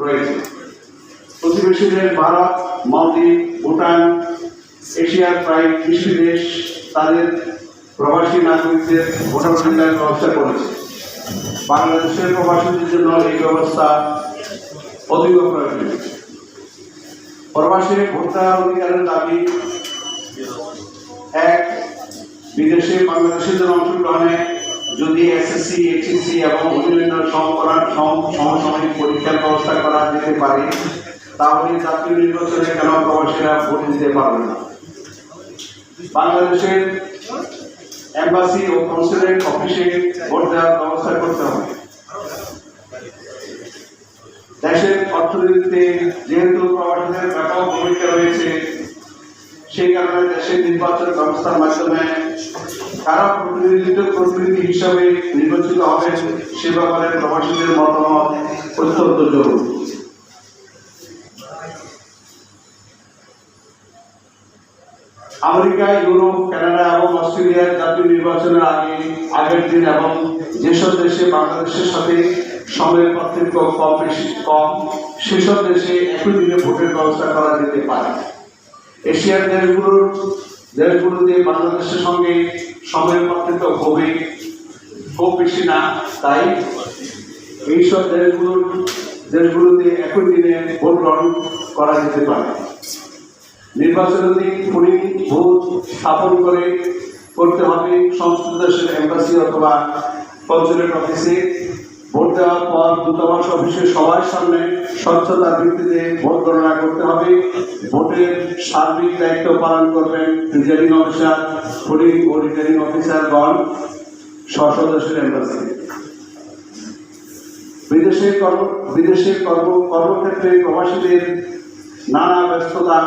রয়েছে। প্রতিবেশী দেশ ভারত, মালদ্বীপ, ভুটান, এশিয়ার প্রায় বিশটি দেশ তাদের প্রবাসী নাগরিকদের ভোটার ভোটাধিকার ব্যবস্থা করেছে। বাংলাদেশের প্রবাসীদের জন্য এই ব্যবস্থা অধিক প্রয়োজনীয় প্রবাসী ভোটার অধিকারের দাবি, এক, বিদেশে বাংলাদেশিদের অংশগ্রহণে যদি এসএসসি এইচএসসি এবং অন্যান্য সমকরণ সম- সমসাময়িক পরীক্ষার ব্যবস্থা করা যেতে পারে, তাহলে জাতীয় নির্বাচনে কেন প্রবাসীরা ভোট দিতে পারবে না? বাংলাদেশের এম্বাসি ও কনসুলেট অফিসে ভোট দেওয়ার ব্যবস্থা করতে হবে। দেশের অর্থনীতিতে যেহেতু প্রবাসীদের ব্যাপক ভূমিকা রয়েছে, সেই কারণে দেশের নির্বাচন ব্যবস্থার মাধ্যমে কারা প্রতিনিধিত্ব প্রতিনিধি হিসাবে নির্বাচিত হবেন সে ব্যাপারে প্রবাসীদের মতামত অত্যন্ত জরুরি। আমেরিকা, ইউরোপ, কানাডা এবং অস্ট্রেলিয়ার জাতীয় নির্বাচনের আগে, আগের দিন এবং যেসব দেশে বাংলাদেশের সাথে সময়ের পার্থক্য কম বেশি, কম, সেসব দেশে একই দিনে ভোটের ব্যবস্থা করা যেতে পারে। এশিয়ার দেশগুলোর দেশগুলোতে বাংলাদেশের সঙ্গে সময়ের পার্থক্য খুবই খুব বেশি না, তাই এইসব দেশগুলোর দেশগুলোতে একই দিনে ভোট গ্রহণ করা যেতে পারে। নির্বাচনের দিন পুলিং ভোট স্থাপন করে করতে হবে সংশ্লিষ্ট দেশের এম্বাসি অথবা কনসুলেট অফিসে ভোট দেওয়ার পর দূতাবাস অফিসে সবার সামনে স্বচ্ছতার ভিত্তিতে ভোট গণনা করতে হবে। ভোটের সার্বিক দায়িত্ব পালন করবেন রিটার্নিং অফিসার পুলিং ও রিটার্নিং অফিসারগণ সদস্যের এম্বাসি। বিদেশে কর্ম বিদেশে কর্ম কর্মক্ষেত্রে প্রবাসীদের নানা ব্যস্ততা